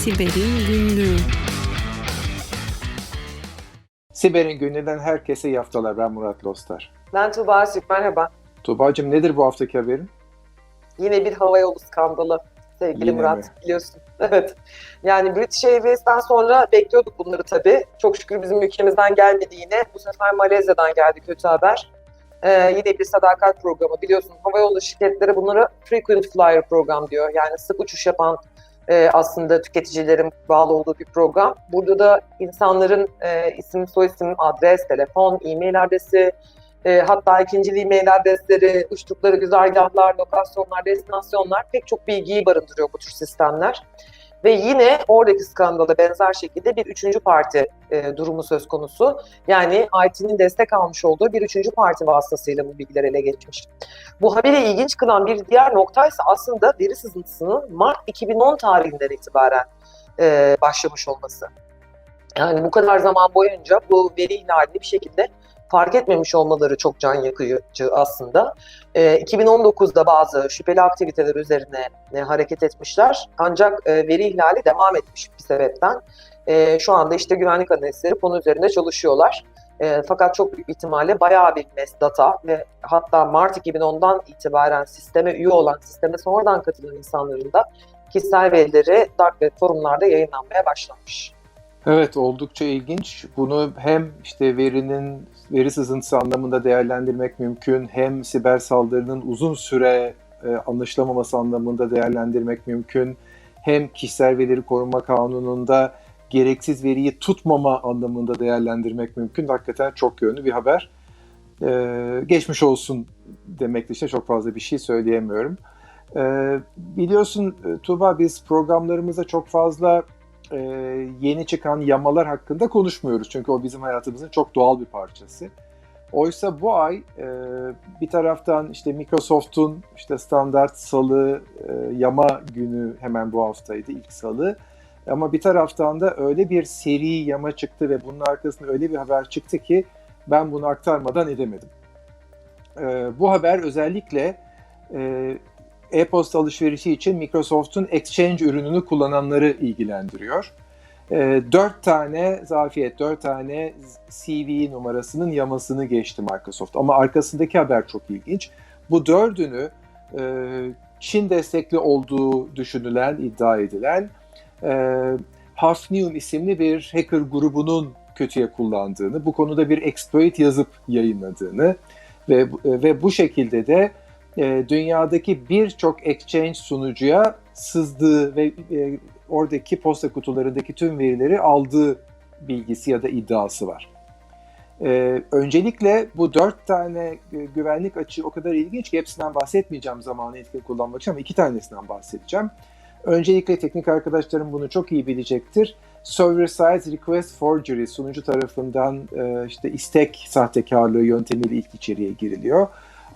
Siber'in Günlüğü Siber'in gününden herkese iyi haftalar. Ben Murat Lostar. Ben Tuğba Asik, merhaba. Tuğba'cığım nedir bu haftaki haberin? Yine bir havayolu skandalı sevgili Yine Murat mi? biliyorsun. Evet. Yani British Airways'ten sonra bekliyorduk bunları tabii. Çok şükür bizim ülkemizden gelmedi yine. Bu sefer Malezya'dan geldi kötü haber. Ee, yine bir sadakat programı. Biliyorsun havayolu şirketleri bunlara frequent flyer program diyor. Yani sık uçuş yapan e, aslında tüketicilerin bağlı olduğu bir program. Burada da insanların e, isim, soyisim, adres, telefon, e-mail adresi, E, hatta ikinci e-mail adresleri, uçtukları güzergahlar, lokasyonlar, destinasyonlar pek çok bilgiyi barındırıyor bu tür sistemler. Ve yine oradaki skandala benzer şekilde bir üçüncü parti e, durumu söz konusu. Yani IT'nin destek almış olduğu bir üçüncü parti vasıtasıyla bu bilgiler ele geçmiş. Bu haberi ilginç kılan bir diğer noktaysa aslında veri sızıntısının Mart 2010 tarihinden itibaren e, başlamış olması. Yani bu kadar zaman boyunca bu veri ihlalini bir şekilde fark etmemiş olmaları çok can yakıcı aslında. E, 2019'da bazı şüpheli aktiviteler üzerine e, hareket etmişler. Ancak e, veri ihlali devam etmiş bir sebepten. E, şu anda işte güvenlik analistleri konu üzerinde çalışıyorlar. E, fakat çok büyük ihtimalle bayağı bir mes data ve hatta Mart 2010'dan itibaren sisteme üye olan, sisteme sonradan katılan insanların da kişisel verileri dark web forumlarda yayınlanmaya başlamış. Evet oldukça ilginç. Bunu hem işte verinin veri sızıntısı anlamında değerlendirmek mümkün, hem siber saldırının uzun süre e, anlaşılamaması anlamında değerlendirmek mümkün, hem kişisel verileri koruma kanununda gereksiz veriyi tutmama anlamında değerlendirmek mümkün. Hakikaten çok yönlü bir haber. Ee, geçmiş olsun demek dışında çok fazla bir şey söyleyemiyorum. Ee, biliyorsun e, Tuğba biz programlarımızda çok fazla e, yeni çıkan yamalar hakkında konuşmuyoruz. Çünkü o bizim hayatımızın çok doğal bir parçası. Oysa bu ay e, bir taraftan işte Microsoft'un işte standart salı e, yama günü hemen bu haftaydı ilk salı. Ama bir taraftan da öyle bir seri yama çıktı ve bunun arkasında öyle bir haber çıktı ki ben bunu aktarmadan edemedim. E, bu haber özellikle e, e-posta alışverişi için Microsoft'un Exchange ürününü kullananları ilgilendiriyor. E, 4 tane zafiyet, 4 tane CV numarasının yamasını geçti Microsoft. Ama arkasındaki haber çok ilginç. Bu dördünü e, Çin destekli olduğu düşünülen, iddia edilen e, Hafnium isimli bir hacker grubunun kötüye kullandığını, bu konuda bir exploit yazıp yayınladığını ve ve bu şekilde de e, dünyadaki birçok exchange sunucuya sızdığı ve e, oradaki posta kutularındaki tüm verileri aldığı bilgisi ya da iddiası var. E, öncelikle bu dört tane güvenlik açığı o kadar ilginç ki hepsinden bahsetmeyeceğim zamanı etkin kullanmak için ama iki tanesinden bahsedeceğim. Öncelikle teknik arkadaşlarım bunu çok iyi bilecektir. Server-side request forgery sunucu tarafından işte istek sahtekarlığı yöntemiyle ilk içeriye giriliyor.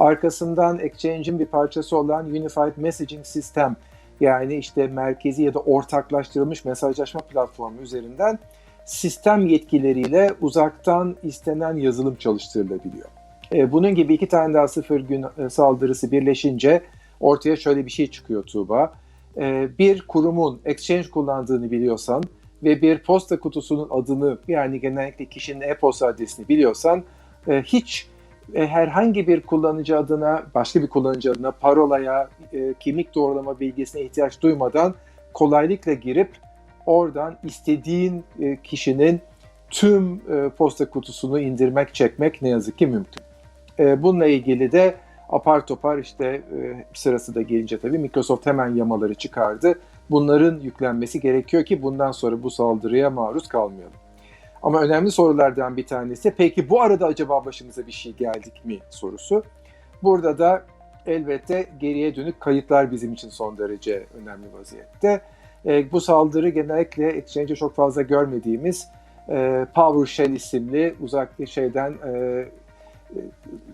Arkasından Exchange'in bir parçası olan Unified Messaging System yani işte merkezi ya da ortaklaştırılmış mesajlaşma platformu üzerinden sistem yetkileriyle uzaktan istenen yazılım çalıştırılabiliyor. E, bunun gibi iki tane daha sıfır gün e, saldırısı birleşince ortaya şöyle bir şey çıkıyor Tuğba. E, bir kurumun Exchange kullandığını biliyorsan ve bir posta kutusunun adını yani genellikle kişinin e-posta adresini biliyorsan hiç e, herhangi bir kullanıcı adına, başka bir kullanıcı adına parolaya, e, kimlik doğrulama bilgisine ihtiyaç duymadan kolaylıkla girip oradan istediğin e, kişinin tüm e, posta kutusunu indirmek, çekmek ne yazık ki mümkün. E, bununla ilgili de apar topar işte e, sırası da gelince tabii Microsoft hemen yamaları çıkardı. Bunların yüklenmesi gerekiyor ki bundan sonra bu saldırıya maruz kalmayalım. Ama önemli sorulardan bir tanesi peki bu arada acaba başımıza bir şey geldik mi sorusu. Burada da elbette geriye dönük kayıtlar bizim için son derece önemli vaziyette. E, bu saldırı genellikle Exchange'e çok fazla görmediğimiz e, PowerShell isimli uzak şeyden e,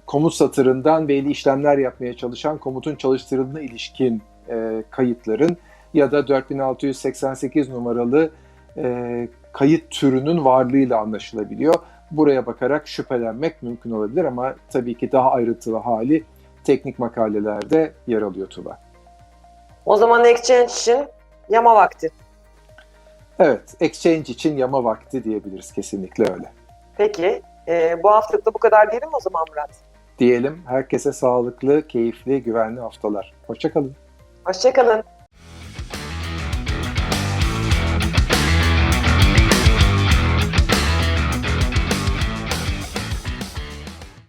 komut satırından belli işlemler yapmaya çalışan komutun çalıştırıldığına ilişkin e, kayıtların ya da 4688 numaralı e, kayıt türünün varlığıyla anlaşılabiliyor. Buraya bakarak şüphelenmek mümkün olabilir ama tabii ki daha ayrıntılı hali teknik makalelerde yer alıyor Tuba. O zaman Exchange için yama vakti. Evet, exchange için yama vakti diyebiliriz kesinlikle öyle. Peki. e, bu haftalık da bu kadar diyelim o zaman Murat? Diyelim herkese sağlıklı, keyifli, güvenli haftalar. Hoşçakalın. Hoşçakalın.